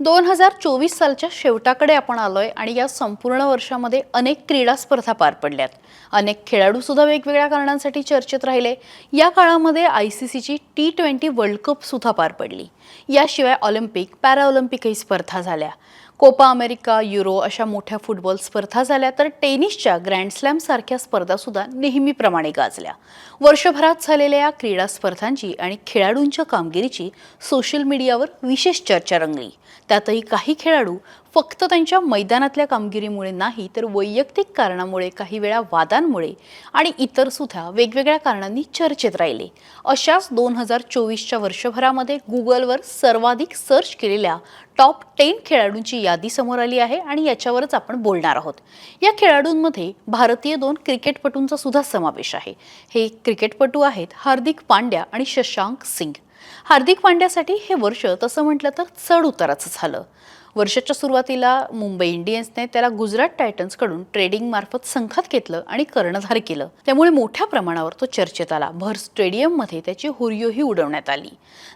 दोन हजार चोवीस सालच्या शेवटाकडे आपण आलोय आणि या संपूर्ण वर्षामध्ये अनेक क्रीडा स्पर्धा पार पडल्यात. अनेक खेळाडूसुद्धा वेगवेगळ्या कारणांसाठी चर्चेत राहिले. या काळामध्ये आय सी सीची टी ट्वेंटी वर्ल्ड कप सुद्धा पार पडली. याशिवाय ऑलिम्पिक पॅराऑलिम्पिकही स्पर्धा झाल्या. कोपा अमेरिका युरो अशा मोठ्या फुटबॉल स्पर्धा झाल्या तर टेनिसच्या ग्रँड स्लॅमसारख्या स्पर्धा सुद्धा नेहमीप्रमाणे गाजल्या. वर्षभरात झालेल्या या क्रीडा स्पर्धांची आणि खेळाडूंच्या कामगिरीची सोशल मीडियावर विशेष चर्चा रंगली. त्यातही काही खेळाडू फक्त त्यांच्या मैदानातल्या कामगिरीमुळे नाही तर वैयक्तिक कारणामुळे काही वेळा वादांमुळे आणि इतर सुद्धा वेगवेगळ्या कारणांनी चर्चेत राहिले. अशाच दोन हजार चोवीसच्या वर्षभरामध्ये गुगलवर सर्वाधिक सर्च केलेल्या टॉप टेन खेळाडूंची यादी समोर आली आहे आणि याच्यावरच आपण बोलणार आहोत. या खेळाडूंमध्ये भारतीय दोन क्रिकेटपटूंचा सुद्धा समावेश आहे. हे क्रिकेटपटू आहेत हार्दिक पांड्या आणि शशांक सिंग. हार्दिक पांड्यासाठी हे वर्ष तसं म्हटलं तर चढ उताराचं झालं. वर्षाच्या सुरुवातीला मुंबई इंडियन्सने त्याला गुजरात टायटन्सकडून ट्रेडिंग मार्फत संघात घेतलं आणि कर्णधार केलं. त्यामुळे मोठ्या प्रमाणावर तो चर्चेत आला. भर स्टेडियममध्ये त्याची हुरियोही उडवण्यात आली.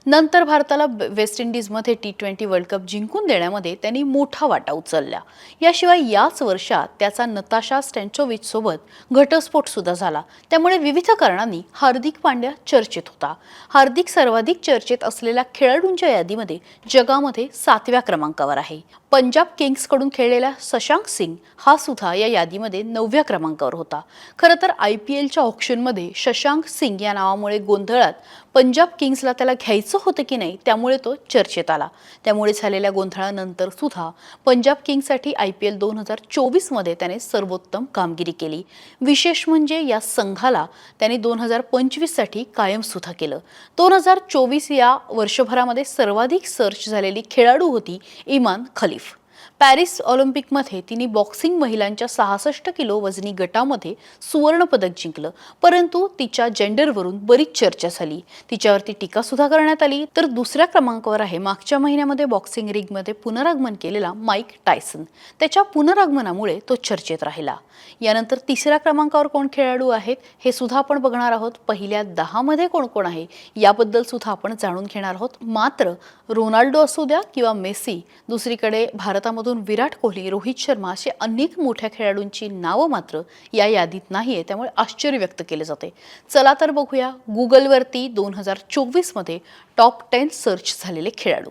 नंतर भारताला वेस्ट इंडिजमध्ये टी ट्वेंटी वर्ल्ड कप जिंकून देण्यामध्ये त्यांनी मोठा वाटा उचलला. याशिवाय याच वर्षात त्याचा नताशा स्टँचोविच सोबत घटस्फोट सुद्धा झाला. त्यामुळे विविध कारणांनी हार्दिक पांड्या चर्चेत होता. हार्दिक सर्वाधिक चर्चेत असलेल्या खेळाडूंच्या यादीमध्ये जगामध्ये सातव्या क्रमांकावर आहे. पंजाब किंग्सकडून खेळलेला शशांक सिंग हा सुद्धा या यादीमध्ये नवव्या क्रमांकावर होता. खरं तर आय पी एलच्या ऑप्शनमध्ये शशांक सिंग या नावामुळे गोंधळात पंजाब किंग्सला त्याला घ्यायचं होतं की नाही त्यामुळे तो चर्चेत आला. त्यामुळे झालेल्या गोंधळानंतर सुद्धा पंजाब किंग्ससाठी आय पी एल दोन हजार चोवीसमध्ये त्याने सर्वोत्तम कामगिरी केली. विशेष म्हणजे या संघाला त्याने दोन हजार पंचवीससाठी कायमसुद्धा केलं. दोन हजार चोवीस या वर्षभरामध्ये सर्वाधिक सर्च झालेली खेळाडू होती इमान खलीफ. पॅरिस ऑलिम्पिकमध्ये तिने बॉक्सिंग महिलांच्या सहासष्ट किलो वजनी गटामध्ये सुवर्णपदक जिंकलं. परंतु तिच्या जेंडरवरून बरीच चर्चा झाली. तिच्यावरती टीका सुद्धा करण्यात आली. तर दुसऱ्या क्रमांकावर आहे मागच्या महिन्यामध्ये बॉक्सिंग रिगमध्ये पुनरागमन केलेला माईक टायसन. त्याच्या पुनरागमनामुळे तो चर्चेत राहिला. यानंतर तिसऱ्या क्रमांकावर कोण खेळाडू आहेत हे सुद्धा आपण बघणार आहोत. पहिल्या दहामध्ये कोण कोण आहे याबद्दल सुद्धा आपण जाणून घेणार आहोत. मात्र रोनाल्डो असू द्या किंवा मेसी दुसरीकडे भारतामधून विराट कोहली रोहित शर्मा असे अनेक मोठ्या खेळाडूंची नावं मात्र या यादीत नाही आहे त्यामुळे आश्चर्य व्यक्त केले जाते. चला तर बघूया गुगलवरती दोन हजार चोवीसमध्ये टॉप टेन सर्च झालेले खेळाडू.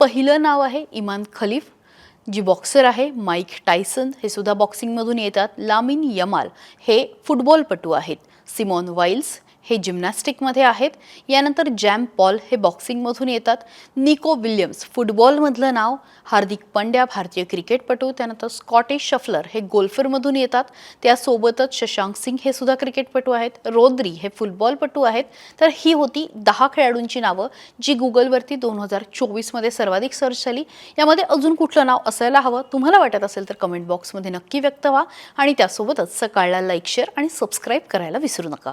पहिलं नाव आहे इमान खलीफ जी बॉक्सर आहे माईक टायसन. हे सुद्धा बॉक्सिंगमधून येतात. लामिन यमाल हे फुटबॉलपटू आहेत. सिमॉन वाईल्स हे जिम्नॅस्टिकमध्ये आहेत. यानंतर जॅम पॉल हे बॉक्सिंगमधून येतात. निको विल्यम्स फुटबॉलमधलं नाव. हार्दिक पंड्या भारतीय क्रिकेटपटू. त्यानंतर स्कॉटिश शफलर हे गोल्फरमधून येतात. त्यासोबतच शशांक सिंग हे सुद्धा क्रिकेटपटू आहेत. रोद्री हे फुटबॉलपटू आहेत. तर ही होती दहा खेळाडूंची नावं जी गुगलवरती दोन हजार चोवीसमध्ये सर्वाधिक सर्च झाली. यामध्ये अजून कुठलं नाव असायला हवं तुम्हाला वाटत असेल तर कमेंट बॉक्समध्ये नक्की व्यक्त व्हा. आणि त्यासोबतच सकाळला लाईक शेअर आणि सबस्क्राईब करायला विसरू नका.